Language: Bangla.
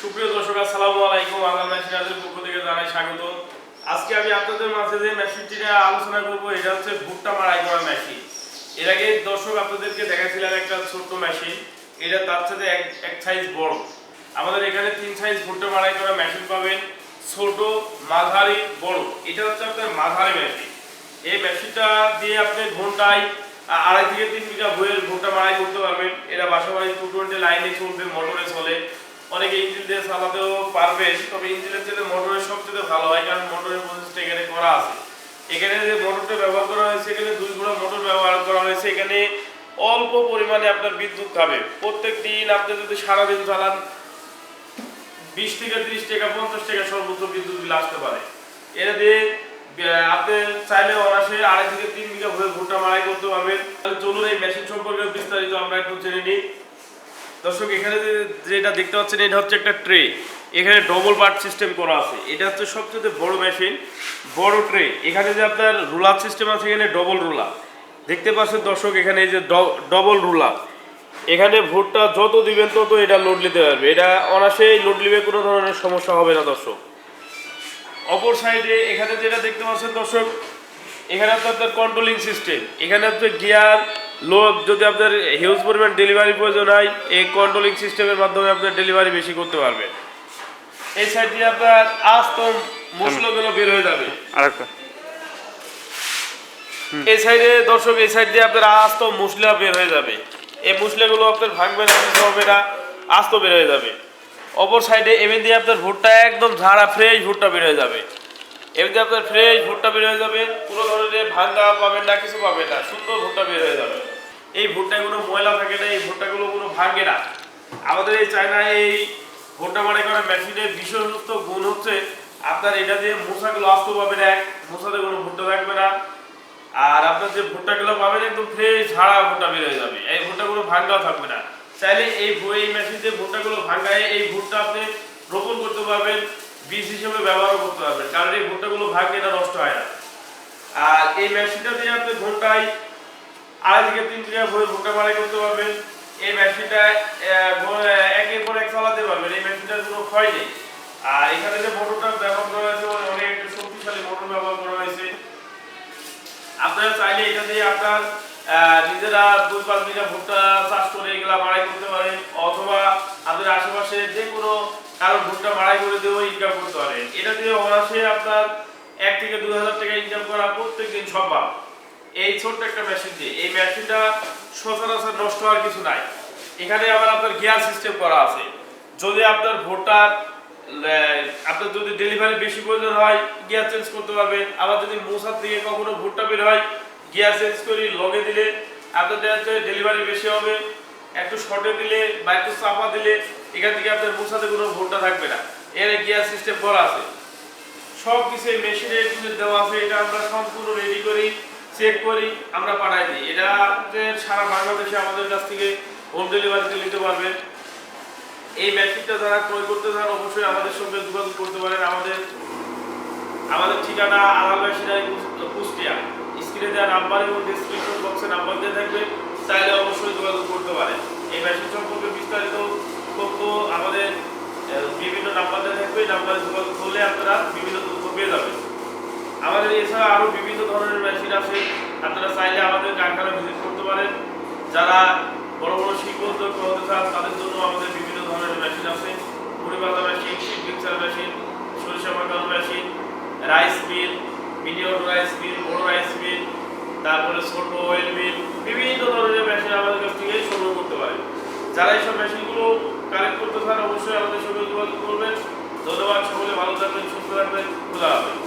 সুপ্রিয় দর্শক, আসসালামু আলাইকুম। আল্লাহ মেশিনাদের পক্ষ থেকে জানাই স্বাগত। আজকে আমি আপনাদের মাঝে যে মেশিনটি আলোচনা করব, এটা হচ্ছে ভুট্টা মাড়াই করা মেশিন এর আগে দর্শক আপনাদেরকে দেখাছিলাম একটা ছোট্ট মেশিন। এটা তার সাথে এক এক সাইজ বড়। আমাদের এখানে তিন সাইজ ভুট্টা মাড়াই করা মেশিন পাবেন। ছোট, মাঝারি, বড়। এটা হচ্ছে আপনার মাঝারি মেশিন। এই মেশিনটা দিয়ে আপনি ঘন্টায় আড়াই থেকে তিন বিঘা বইয়ের ভুট্টা মারাই করতে পারবেন। এটা বাসাবাড়ি টু টোয়েন্টি লাইনে চলবে, মোটরে চলে। অনেকে ইঞ্জিন দিয়ে চালাতেও পারবেন তবে ইঞ্জিনের চেয়ে মোটরের সবচেয়ে ভালো হয়, কারণ মোটরের প্রসেসটা এখানে করা আছে। এখানে যে মোটরটা ব্যবহার করা হয়েছে, এখানে দুই গুণা মোটর ব্যবহার করা হয়েছে, এখানে অল্প পরিমাণে আপনার বিদ্যুৎ খাবে প্রত্যেক দিন আপনি যদি সারাদিন চালান, বিশ থেকে ত্রিশ টাকা, পঞ্চাশ টাকা সর্বোচ্চ বিদ্যুৎ বিল আসতে পারে। এটা দিয়ে আপনি চাইলে অনাসে আড়াই থেকে তিন বিঘা ভুয়ে ভুট্টা মারাই করতে পারবেন। চলুন এই মেশিন সম্পর্কে বিস্তারিত আমরা একটু জেনে নিই। দর্শক, এখানে যেটা দেখতে পাচ্ছেন, এটা হচ্ছে একটা ট্রে। এখানে ডবল পার্ট সিস্টেম করা আছে। এটা হচ্ছে সবচেয়ে বড় মেশিন বড় ট্রে। এখানে যে আপনার রুলার সিস্টেম আছে, এখানে ডবল রুলার দেখতে পাচ্ছেন দর্শক, এখানে এই যে ডবল রুলার এখানে ভোটটা যত দিবেন, তত এটা লোড নিতে পারবে। এটা অনাসেই লোড নিবে, কোনো ধরনের সমস্যা হবে না দর্শক। অপর সাইডে এখানে যেটা দেখতে পাচ্ছেন দর্শক, এখানে হচ্ছে আপনার কন্ট্রোলিং সিস্টেম এখানে হচ্ছে গিয়ার লোড যদি আপনার হিউজ পরিমাণ ডেলিভারি প্রয়োজন হয় এই কন্ট্রোলিং সিস্টেমের মাধ্যমে আপনার ডেলিভারি বেশি করতে পারবেন। এই সাইড দিয়ে আপনার আস্ত মশলাগুলো বের হয়ে যাবে। আরেকটা। এই সাইডে দর্শক এই সাইড দিয়ে আপনার আস্ত মুসলা বের হয়ে যাবে। এই মুসলাগুলো আপনার ভাঙবে না কিছু হবে না আস্ত বের হয়ে যাবে। অপর সাইডে এমনি দিয়ে আপনার ভুট্টা একদম ঝাড়া ফ্রেশ ভুট্টা বের হয়ে যাবে। এমনি আপনার ফ্রেশ ভুট্টা বের হয়ে যাবে, কোনো ধরনের ভাঙ্গা পাবেন না, কিছু পাবেন না, সুন্দর ভুট্টা বের হয়ে যাবে। এই ভুট্টায় কোনো ময়লা থাকে না, এই ভুট্টাগুলো কোনো ভাঙে না। আমাদের এই চায়নায় এই ভুট্টা মাড়াই করা মেশিনের বিশেষত্ব গুণ হচ্ছে, আপনার এটা দিয়ে মশাগুলো আস্ত পাবেন এক, মশাতে কোনো ভুট্টা থাকবে না। আর আপনার যে ভুট্টাগুলো পাবেন একদম ফ্রেশ ঝাড়া ভুট্টা বের হয়ে যাবে, এই ভুট্টাগুলো ভাঙ্গাও থাকবে না। চাইলে এই এই মেশিন দিয়ে ভুট্টাগুলো ভাঙ্গায় এই ভুট্টা আপনি রোপণ করতে পারবেন। বীজ হিসেবে ব্যবহার করতে পারবেন। কারণ এই ভুট্টাগুলো ভাঙ্গে না নষ্ট হয় না। আর এই মেশিনটা দিয়ে আপনি ঘন্টায় আড়াই থেকে তিন টাকা ভরে ভুট্টা মারাই করতে পারবেন। এই মেশিনটা একের পর এক চালাতে পারবেন। এই মেশিনটার কোনো ক্ষয় নেই। আর এখানে যে মোটরটা ব্যবহার করা হয়েছে অনেক একটা শক্তিশালী মোটর ব্যবহার করা হয়েছে। আপনারা চাইলে এটা দিয়ে আপনার নিজেরা দুই পাঁচ বিঘা ভুট্টা চাষ করে এগুলা মাড়াই করতে পারেন। অথবা আপনার আশেপাশে যে কোনো কারও ভুট্টা মাড়াই করে দিয়েও ইনকাম করতে পারেন এটা দিয়ে অনাসে আপনার এক থেকে দু হাজার টাকা ইনকাম করা প্রত্যেক দিন সম্ভব। এই ছোট্ট একটা মেশিন দিয়ে। এই মেশিনটা সচরাচর নষ্ট হওয়ার কিছু নাই। এখানে আবার আপনার গিয়ার সিস্টেম করা আছে। যদি আপনার ভোটার আপনার যদি ডেলিভারি বেশি প্রয়োজন হয় গিয়ার চেঞ্জ করতে পারবেন আবার যদি মশার থেকে কখনো ভুট্টা বের হয় গিয়ার চেঞ্জ করে লগে দিলে আপনার ডেলিভারি বেশি হবে। একটু শর্টে দিলে বা একটু চাপা দিলে এখান থেকে আপনার মশাতে কোনো ভোটটা থাকবে না। এর গিয়ার সিস্টেম করা আছে। সব কিছু মেশিনে কিন্তু দেওয়া আছে। এটা আমরা সম্পূর্ণ রেডি করি চেক করি, আমরা পাঠাই দিই। এটা সারা বাংলাদেশে আমাদের কাছ থেকে হোম ডেলিভারিতে নিতে পারবেন এই মেশিনটা যারা ক্রয় করতে চান, অবশ্যই আমাদের সঙ্গে যোগাযোগ করতে পারেন। আমাদের আমাদের ঠিকানা আলাল মেশিনারি কুষ্টিয়া। স্ক্রিনে দেওয়া নাম্বার এবং ডিসক্রিপশন বক্সে নাম্বার দিয়ে থাকবে। চাইলে অবশ্যই যোগাযোগ করতে পারেন। এই মেশিন সম্পর্কে বিস্তারিত তথ্য আমাদের বিভিন্ন নাম্বার থাকবে। এই নাম্বারে যোগাযোগ করলে আপনারা বিভিন্ন তথ্য পেয়ে যাবেন। আমাদের এছাড়া আরও বিভিন্ন ধরনের মেশিন আছে। আপনারা চাইলে আমাদের কারখানা ভিজিট করতে পারেন। যারা বড় বড় শিল্প উদ্যোক্তা হতে চান, তাদের জন্য আমাদের বিভিন্ন ধরনের মেশিন আছে। বাঁধা মেশিন শিপ মিক্সার মেশিন সরিষা পাকানো machine rice mill miniature rice mill বড় রাইস মিল তারপরে ছোট অয়েল মিল বিভিন্ন ধরনের মেশিন আমাদের কাছ থেকে সংগ্রহ করতে পারে। যারা এইসব মেশিনগুলো কালেক্ট করতে চান, অবশ্যই আমাদের সঙ্গে যোগাযোগ করবেন। ধন্যবাদ, সকলে ভালো থাকবেন, সুস্থ থাকবেন। খোলা হবে